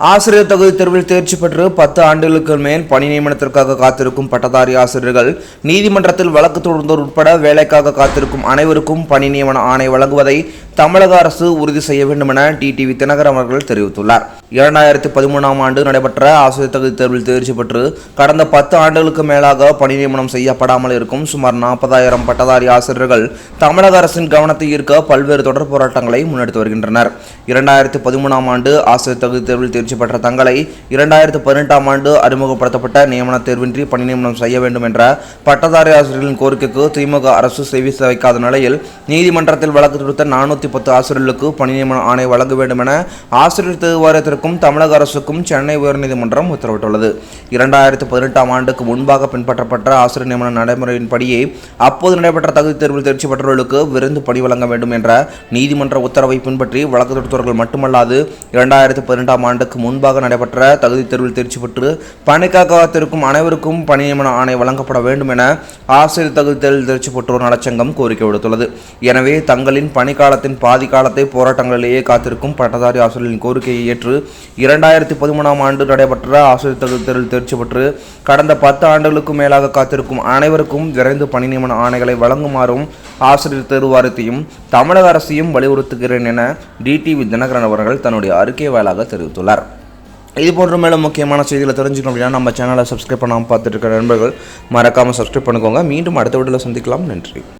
ஆசிரியர் தகுதி தேர்வில் தேர்ச்சி பெற்று பத்து ஆண்டுகளுக்கு மேல் பணி நியமனத்திற்காக காத்திருக்கும் பட்டதாரி ஆசிரியர்கள் நீதிமன்றத்தில் வழக்கு தொடர்ந்தோர் உட்பட வேலைக்காக காத்திருக்கும் அனைவருக்கும் பணி நியமன ஆணை வழங்குவதை தமிழக அரசு உறுதி செய்ய வேண்டும் என டிடிவி தினகரன் அவர்கள் தெரிவித்துள்ளார். இரண்டாயிரத்தி பதிமூணாம் ஆண்டு நடைபெற்ற ஆசிரியர் தகுதி தேர்வில் தேர்ச்சி பெற்று கடந்த பத்து ஆண்டுகளுக்கு மேலாக பணி நியமனம் செய்யப்படாமல் இருக்கும் சுமார் நாற்பதாயிரம் பட்டதாரி ஆசிரியர்கள் தமிழக அரசின் கவனத்தை ஈர்க்க பல்வேறு தொடர் போராட்டங்களை முன்னெடுத்து வருகின்றனர். இரண்டாயிரத்தி பதிமூணாம் ஆண்டு ஆசிரியர் தகுதி தேர்வில் தேர்ச்சி பெற்ற தங்களை இரண்டாயிரத்தி பதினெட்டாம் ஆண்டு அறிமுகப்படுத்தப்பட்ட நியமன தேர்வின்றி பணி நியமனம் செய்ய வேண்டும் என்ற பட்டதாரி ஆசிரியர்களின் கோரிக்கைக்கு திமுக அரசு செவி வைக்காத நிலையில் நீதிமன்றத்தில் வழக்கு தொடுத்த நானூற்றி பத்து ஆசிரியர்களுக்கு பணி நியமன ஆணை வழங்க வேண்டும் என ஆசிரியர் தேர்வாரியத்திற்கும் தமிழக அரசுக்கும் சென்னை உயர்நீதிமன்றம் உத்தரவிட்டுள்ளது. இரண்டாயிரத்தி பதினெட்டாம் ஆண்டுக்கு முன்பாக பின்பற்றப்பட்ட ஆசிரியர் நியமன நடைமுறையின்படியே அப்போது நடைபெற்ற தகுதி தேர்வில் தேர்ச்சி பெற்றவர்களுக்கு விருந்து பணி வழங்க வேண்டும் என்ற நீதிமன்ற உத்தரவை பின்பற்றி வழக்கு தொடுத்தவர்கள் மட்டுமல்லாது இரண்டாயிரத்தி பதினெட்டாம் ஆண்டுக்கு முன்பாக நடைபெற்ற தகுதி தேர்வில் தேர்ச்சி பெற்று பணிக்காக காத்திருக்கும் அனைவருக்கும் பணி நியமன ஆணை வழங்கப்பட வேண்டும் என ஆசிரியர் தகுதி தேர்வில் தேர்ச்சி பெற்றோர் நலச்சங்கம் கோரிக்கை விடுத்துள்ளது. எனவே தங்களின் பணிக்காலத்தின் பாதி காலத்தை போராட்டங்களிலேயே காத்திருக்கும் பட்டதாரி ஆசிரியர்களின் கோரிக்கையை ஏற்று இரண்டாயிரத்தி பதிமூணாம் ஆண்டு நடைபெற்ற ஆசிரியர் தகுதி தேர்ச்சி பெற்று கடந்த பத்து ஆண்டுகளுக்கு மேலாக காத்திருக்கும் அனைவருக்கும் விரைந்து பணி நியமன ஆணைகளை வழங்குமாறும் ஆசிரியர் தேர்வு வாரியத்தையும் தமிழக அரசையும் வலியுறுத்துகிறேன் என டிடிவி தினகரன் அவர்கள் தன்னுடைய அறிக்கை வாயிலாக தெரிவித்துள்ளார். இது போன்ற மேலும் முக்கியமான செய்திகளை தெரிஞ்சுக்கணும் அப்படின்னா நம்ம சேனலை சப்ஸ்கிரைப் பண்ணாமல் பார்த்துட்டு இருக்கிற நண்பர்கள் மறக்காமல் சப்ஸ்கிரைப் பண்ணிக்கோங்க. மீண்டும் அடுத்த வீடியோவில் சந்திக்கலாம். நன்றி.